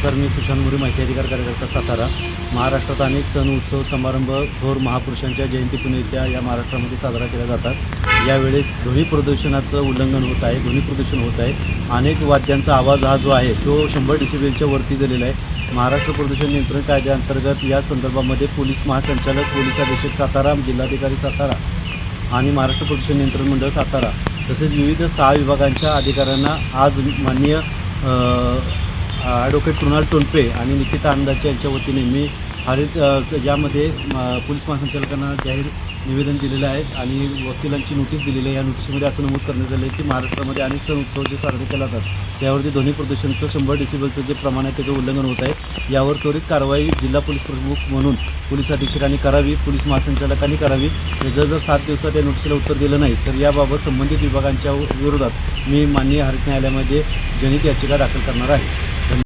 नमस्कार मी सुशांत मोरे माहिती अधिकार कार्यकर्ता सातारा. महाराष्ट्रात अनेक सण उत्सव समारंभ थोर महापुरुषांच्या जयंती जयंतीपुनित्या या महाराष्ट्रामध्ये साजरा केल्या जातात. यावेळेस ध्वनी प्रदूषणाचं उल्लंघन होत आहे ध्वनी प्रदूषण होत आहे. अनेक वाद्यांचा आवाज हा जो आहे तो शंभर डिसिबेलच्या वरती झालेला आहे. महाराष्ट्र प्रदूषण नियंत्रण कायद्याअंतर्गत या संदर्भामध्ये पोलीस महासंचालक पोलीस अधीक्षक सातारा जिल्हाधिकारी सातारा आणि महाराष्ट्र प्रदूषण नियंत्रण मंडळ सातारा तसेच विविध सहा विभागांच्या अधिकाऱ्यांना आज माननीय ॲडव्होकेट कृणाल टोनपे आणि निकिता अंदाचे यांच्या वतीने मी हरित यामध्ये पोलीस महासंचालकांना जाहीर निवेदन दिलेलं आहे आणि वकिलांची नोटीस दिलेली आहे. या नोटीसमध्ये असं नमूद करण्यात आलं आहे की महाराष्ट्रामध्ये अनेक सण उत्सव जे साजरे केले जातात. त्यावरती ध्वनी प्रदूषणचं शंभर डिसिबलचं जे प्रमाण आहे त्याचं उल्लंघन होत आहे. यावर त्वरित कारवाई जिल्हा पोलीस प्रमुख म्हणून पोलीस अधीक्षकांनी करावी पोलीस महासंचालकांनी करावी. जर जर सात दिवसात या नोटीसला उत्तर दिलं नाही तर याबाबत संबंधित विभागांच्या विरोधात मी माननीय हरित न्यायालयामध्ये जनहित याचिका दाखल करणार आहे.